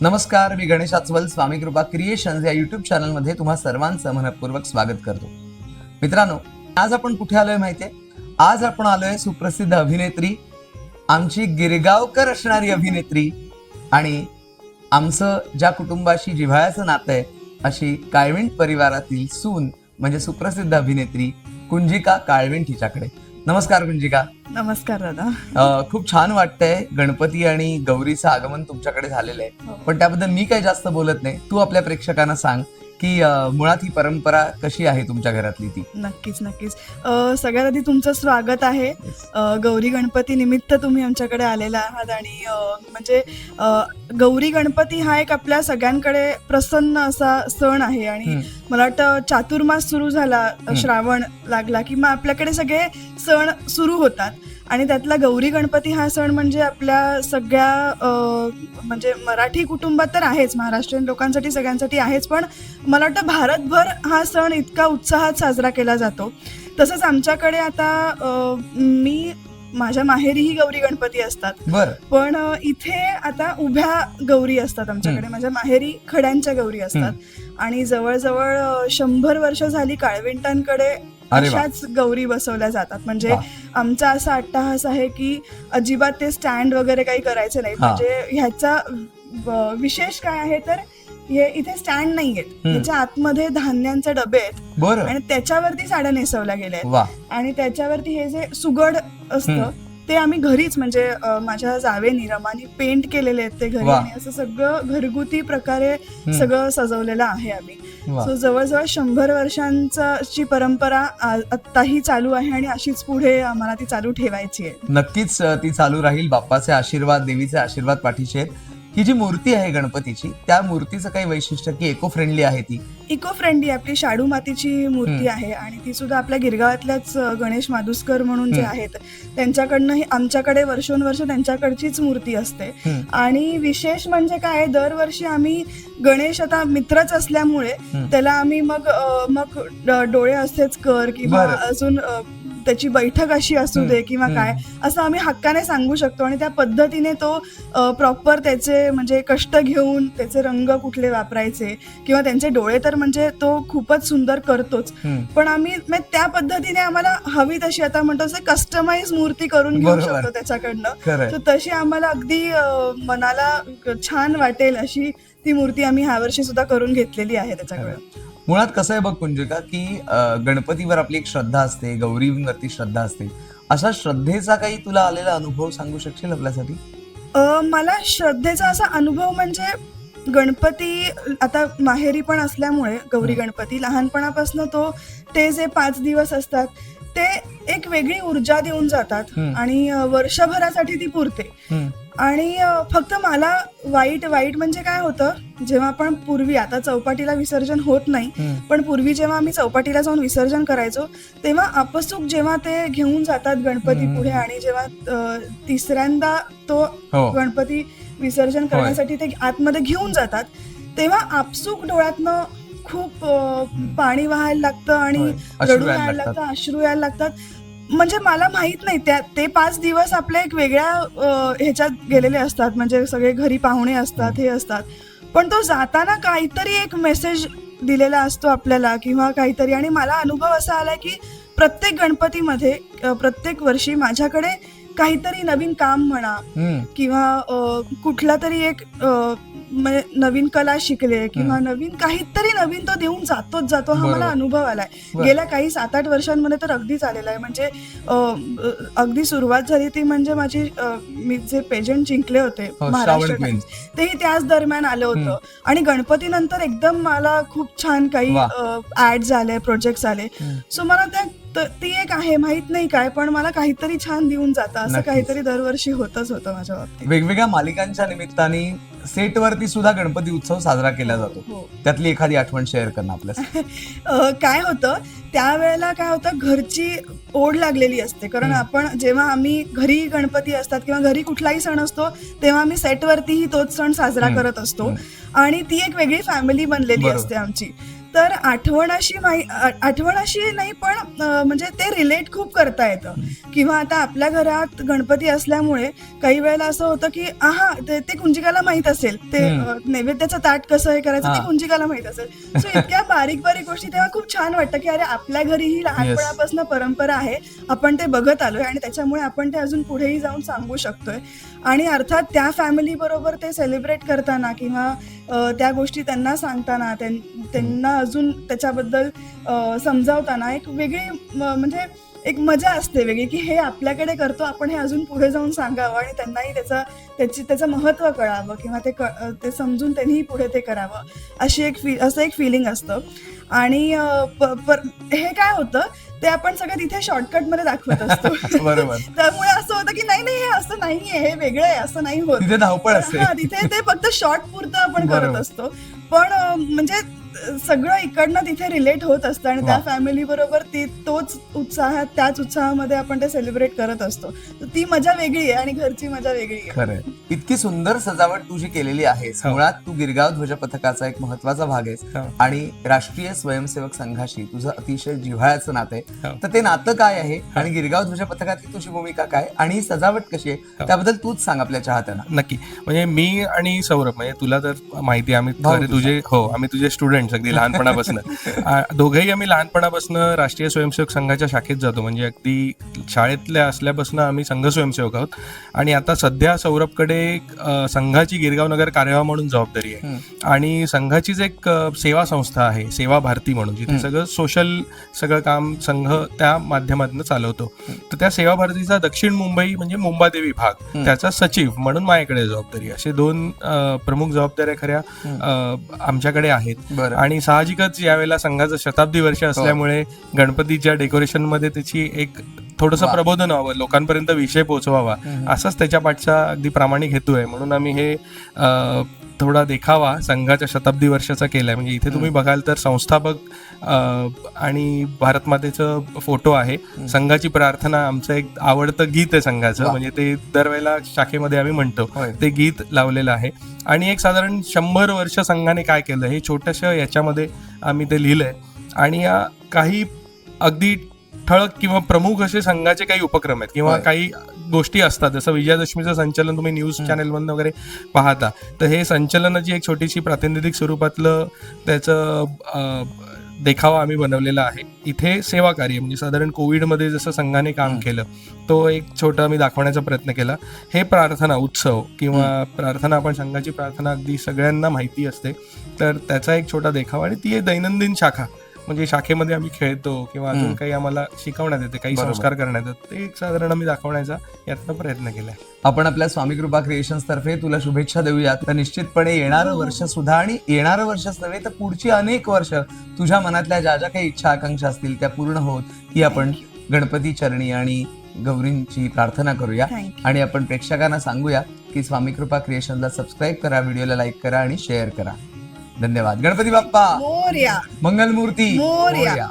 नमस्कार मी गणेश आचवल स्वामी कृपा क्रिएशन्स या युट्यूब चॅनलमध्ये तुम्हा सर्वांचं मनपूर्वक स्वागत करतो. मित्रांनो आज आपण कुठे आलोय माहितीये आज आपण आलोय सुप्रसिद्ध अभिनेत्री आमची गिरगावकर असणारी अभिनेत्री आणि आमचं ज्या कुटुंबाशी जिव्हाळ्याचं नातं आहे अशी काळविंट परिवारातील सून म्हणजे सुप्रसिद्ध अभिनेत्री कुंजिका काळविंट हिच्याकडे. नमस्कार कुंजिका. नमस्कार दादा. अ, खूप छान वाटतंय. गणपती आणि गौरीचं आगमन तुमच्याकडे झालेलं आहे. पण त्याबद्दल मी काही जास्त बोलत नाही. तू आपल्या प्रेक्षकांना सांग. की अ, मुळात ही परंपरा कशी आहे तुमच्या घरातली ती? नक्कीच नक्कीच. अ, सगळ्यात आधी तुमचं स्वागत आहे. अ, गौरी गणपती निमित्त तुम्ही आमच्याकडे आलेला आहात आणि अ, म्हणजे अ, गौरी गणपती हा एक आपल्या सगळ्यांकडे प्रसन्न असा सण आहे आणि हम्म. मला वाटतं चातुर्मास सुरू झाला. श्रावण लागला की मग आपल्याकडे सगळे सण सुरू होतात. आणि त्यातला गौरी गणपती हा सण म्हणजे आपल्या सगळ्या म्हणजे मराठी कुटुंबात तर आहेच. महाराष्ट्रीयन लोकांसाठी सगळ्यांसाठी आहेच. पण मला वाटतं भारतभर हा सण इतका उत्साहात साजरा केला जातो. तसंच आमच्याकडे आता मी माझ्या माहेरीही गौरी गणपती असतात. पण इथे आता उभ्या गौरी असतात आमच्याकडे. माझ्या माहेरी खड्यांच्या गौरी असतात. आणि जवळजवळ शंभर वर्ष झाली काळविंटांकडे अशाच गौरी बसवल्या जातात म्हणजे. आमचा असा अट्टाहास आहे की अजिबात ते स्टँड वगैरे काही करायचे नाही. म्हणजे ह्याचा विशेष काय आहे तर हे इथे स्टँड नाहीयेत. ह्याच्या आतमध्ये धान्यांचे डबे आहेत आणि त्याच्यावरती साड्या नेसवल्या गेल्या आहेत आणि त्याच्यावरती हे जे सुगड असतं. ते आम्ही घरीच म्हणजे माझ्या जावेनी रमानी पेंट केलेले आहेत ते घरी असं सगळं घरगुती प्रकारे. सगळं सजवलेलं आहे आम्ही. सो जवळजवळ शंभर वर्षांची परंपरा आत्ताही चालू आहे आणि अशीच पुढे आम्हाला ती चालू ठेवायची आहे. नक्कीच ती चालू राहील. बाप्पाचे आशीर्वाद देवीचे आशीर्वाद पाठीशी आहेत. ही जी मूर्ती आहे गणपतीची त्या मूर्तीचं काही वैशिष्ट्य की इको फ्रेंडली आहे ती इको फ्रेंडली आपली शाडू मातीची मूर्ती. आहे आणि ती सुद्धा आपल्या गिरगावातल्याच गणेश माधुस्कर म्हणून जे. आहेत त्यांच्याकडनं ही आमच्याकडे वर्षोनवर्ष त्यांच्याकडचीच मूर्ती असते. आणि विशेष म्हणजे काय दरवर्षी आम्ही गणेश आता मित्रच असल्यामुळे. त्याला आम्ही मग मग डोळे असेच कर किंवा. अजून त्याची बैठक अशी असू दे. किंवा. काय असं आम्ही हक्काने सांगू शकतो आणि त्या पद्धतीने तो प्रॉपर त्याचे म्हणजे कष्ट घेऊन त्याचे रंग कुठले वापरायचे किंवा त्यांचे डोळे तर म्हणजे तो खूपच सुंदर करतोच. पण आम्ही त्या पद्धतीने आम्हाला हवी तशी आता म्हणतो कस्टमाइज मूर्ती करून घेऊ. शकतो त्याच्याकडनं तर तशी आम्हाला अगदी मनाला छान वाटेल अशी ती मूर्ती आम्ही ह्या वर्षी सुद्धा करून घेतलेली आहे त्याच्याकडे मुळात कसं आहे बघ कुंजिका की गणपतीवर आपली एक श्रद्धा असते गौरीवरती श्रद्धा असते अशा श्रद्धेचा काही तुला आलेला अनुभव सांगू शकशील आपल्यासाठी मला श्रद्धेचा असा अनुभव म्हणजे गणपती आता माहेरी पण असल्यामुळे गौरी. गणपती लहानपणापासून तो ते जे पाच दिवस असतात ते एक वेगळी ऊर्जा देऊन जातात. आणि वर्षभरासाठी ती पुरते. आणि फक्त मला वाईट वाईट म्हणजे काय होतं जेव्हा आपण पूर्वी आता चौपाटीला विसर्जन होत नाही. पण पूर्वी जेव्हा आम्ही चौपाटीला जाऊन विसर्जन करायचो तेव्हा अपसूक जेव्हा ते घेऊन जातात गणपती. पुढे आणि जेव्हा तिसऱ्यांदा तो हो गणपती विसर्जन करण्यासाठी ते आतमध्ये घेऊन जातात तेव्हा आपसूक डोळ्यातनं खूप पाणी व्हायला लागतं आणि रडू यायला. लागतं अश्रू यायला लागतात म्हणजे मला माहीत नाही त्या ते पाच दिवस आपल्या एक वेगळ्या ह्याच्यात गेलेले असतात. म्हणजे सगळे घरी पाहुणे असतात हे असतात. पण तो जाताना काहीतरी एक मेसेज दिलेला असतो आपल्याला किंवा काहीतरी. आणि मला अनुभव असा आलाय की प्रत्येक गणपतीमध्ये प्रत्येक वर्षी माझ्याकडे काहीतरी नवीन काम म्हणा. किंवा कुठला तरी एक नवीन कला शिकले किंवा नवीन काहीतरी नवीन तो देऊन जातोच जातो हा मला. अनुभव आलाय. गेल्या काही सात आठ वर्षांमध्ये तर अगदीच आलेला आहे म्हणजे अगदी सुरुवात झाली ती म्हणजे माझी मी जे पेजंट जिंकले होते हो, महाराष्ट्र टाइम्स. तेही त्याच दरम्यान आलं. होतं आणि गणपतीनंतर एकदम मला खूप छान काही वा. ऍड्स आले प्रोजेक्ट्स आले. सो मला त्या त- ती एक आहे माहीत नाही काय पण मला काहीतरी छान देऊन जातं असं नक्कीच. काहीतरी दरवर्षी होतच होतं माझ्या बाबतीत वेगवेगळ्या मालिकांच्या निमित्ताने सेटवरती सुद्धा गणपती उत्सव साजरा केला जातो हो त्यातली एखादी आठवण शेअर करणं आपल्या अ, काय होतं त्यावेळेला काय होतं घरची ओढ लागलेली असते कारण हम्म. आपण जेव्हा आम्ही घरी गणपती असतात किंवा घरी कुठलाही सण असतो तेव्हा आम्ही सेटवरतीही तोच सण साजरा हम्म. करत असतो हम्म. आणि ती एक वेगळी फॅमिली बनलेली बरोबर. असते आमची तर आठवण अशी माही आ- आठवण अशी नाही पण म्हणजे ते रिलेट खूप करता येतं. किंवा आता आपल्या घरात गणपती असल्यामुळे काही वेळेला असं होतं की आहा ते ते कुंजिकाला माहीत असेल. ते नैवेद्याचं ताट कसं हे करायचं. ते कुंजिकाला माहीत असेल. सो इतक्या बारीक बारीक गोष्टी तेव्हा खूप छान वाटतं की अरे आपल्या घरी ही लहानपणापासून परंपरा आहे. आपण ते बघत आलोय आणि त्याच्यामुळे आपण ते अजून पुढेही जाऊन सांगू शकतोय. आणि अर्थात त्या फॅमिली बरोबर ते सेलिब्रेट करताना किंवा त्या गोष्टी त्यांना सांगताना त्यां- त्यांना अजून त्याच्याबद्दल समजावताना एक वेगळी म्हणजे एक मजा असते वेगळी की हे आपल्याकडे करतो आपण हे अजून पुढे जाऊन सांगावं आणि त्यांनाही त्याचा त्याची त्याचं महत्त्व कळावं किंवा ते क ते समजून त्यांनीही पुढे ते करावं अशी एक फी असं एक फिलिंग असतं. आणि प- पर- हे काय होतं ते आपण सगळं तिथे शॉर्टकटमध्ये दाखवत असतो. त्यामुळे असं होतं की नाही नाही हे असं नाहीये हे वेगळं आहे असं नाही होत. तिथे धावपळ असते. तिथे ते फक्त शॉर्ट पुरतं आपण करत. असतो. पण म्हणजे सगळं इकडनं तिथे रिलेट होत असतं आणि त्या. फॅमिली बरोबर ती तोच उत्साह त्याच उत्साहामध्ये आपण ते सेलिब्रेट करत असतो तर ती मजा वेगळी आहे आणि घरची मजा वेगळी आहे इतकी सुंदर सजावट तू जी केलेली आहेस हो. मुळात तू गिरगाव ध्वज पथकाचा एक महत्त्वाचा भाग आहेस हो. आणि राष्ट्रीय स्वयंसेवक संघाशी तुझं अतिशय जिव्हाळ्याचं नातं आहे. तर ते नातं काय आहे आणि गिरगाव ध्वज पथकातली तुझी भूमिका काय आणि ही सजावट कशी आहे. त्याबद्दल तूच सांग आपल्या चाहत्यांना नक्की म्हणजे मी आणि सौरभ म्हणजे तुला तर माहिती आहे, आम्ही तुझा. तुझे हो आम्ही तुझे स्टुडंट अगदी लहानपणापासून. दोघंही आम्ही लहानपणापासून राष्ट्रीय स्वयंसेवक संघाच्या शाखेत जातो. म्हणजे अगदी शाळेतल्या असल्यापासून आम्ही संघ स्वयंसेवक आहोत. आणि आता सध्या सौरभकडे संघाची गिरगाव नगर कार्यवाह म्हणून जबाबदारी आहे. आणि संघाचीच एक सेवा संस्था आहे सेवा भारती म्हणून जिथे. सगळं सोशल सगळं काम संघ त्या माध्यमातून चालवतो. तर त्या सेवा भारतीचा दक्षिण मुंबई म्हणजे मुंबादेवी भाग. त्याचा सचिव म्हणून माझ्याकडे जबाबदारी असे दोन प्रमुख जबाबदाऱ्या खऱ्या आमच्याकडे आहेत. बरं आणि साहजिकच यावेळेला संघाचं शताब्दी वर्ष असल्यामुळे गणपतीच्या डेकोरेशनमध्ये त्याची एक थोडंसं. प्रबोधन व्हावं लोकांपर्यंत विषय पोहोचवावा. असाच त्याच्या पाठचा अगदी प्रामाणिक हेतू आहे म्हणून आम्ही हे थोडा देखावा संघाच्या शताब्दी वर्षाचा केलाय. म्हणजे इथे तुम्ही बघाल तर संस्थापक आणि भारतमातेचं फोटो आहे. संघाची प्रार्थना आमचं एक आवडतं गीत आहे संघाचं. म्हणजे ते दरवेळेला शाखेमध्ये आम्ही म्हणतो. ते गीत लावलेलं आहे. आणि एक साधारण शंभर वर्ष संघाने काय केलं हे छोट्याशा याच्यामध्ये आम्ही ते लिहिलंय. आणि या काही अगदी ठळक किंवा प्रमुख असे संघाचे काही उपक्रम आहेत किंवा. काही गोष्टी असतात. जसं विजयादशमीचं संचलन तुम्ही न्यूज चॅनेलमधनं वगैरे पाहता. तर हे संचलनाची एक छोटीशी प्रातिनिधिक स्वरूपातलं त्याचं देखावा आम्ही बनवलेला आहे. इथे सेवा कार्य म्हणजे साधारण कोविडमध्ये जसं संघाने काम. केलं तो एक छोटा मी दाखवण्याचा प्रयत्न केला. हे प्रार्थना उत्सव किंवा प्रार्थना आपण संघाची प्रार्थना अगदी सगळ्यांना माहिती असते. तर त्याचा एक छोटा देखावा आणि ती एक दैनंदिन शाखा. म्हणजे शाखेमध्ये आम्ही खेळतो किंवा अजून. काही आम्हाला शिकवण्यात येते काही. संस्कार करण्यात येतात. ते एक साधारण आम्ही दाखवण्याचा यातनं प्रयत्न केलाय. आपण आपल्या स्वामी कृपा क्रिएशन्स तर्फे तुला शुभेच्छा देऊयात. तर निश्चितपणे येणारं वर्ष सुद्धा आणि येणारं वर्षच नव्हे तर पुढची अनेक वर्ष तुझ्या मनातल्या ज्या ज्या काही इच्छा आकांक्षा असतील त्या पूर्ण होत ही आपण गणपती चरणी आणि गौरींची प्रार्थना करूया. आणि आपण प्रेक्षकांना सांगूया की स्वामी कृपा क्रिएशनला सबस्क्राईब करा व्हिडिओला लाईक करा आणि शेअर करा. धन्यवाद. गणपती बाप्पा. मोर्या. मंगलमूर्ती. मोरया.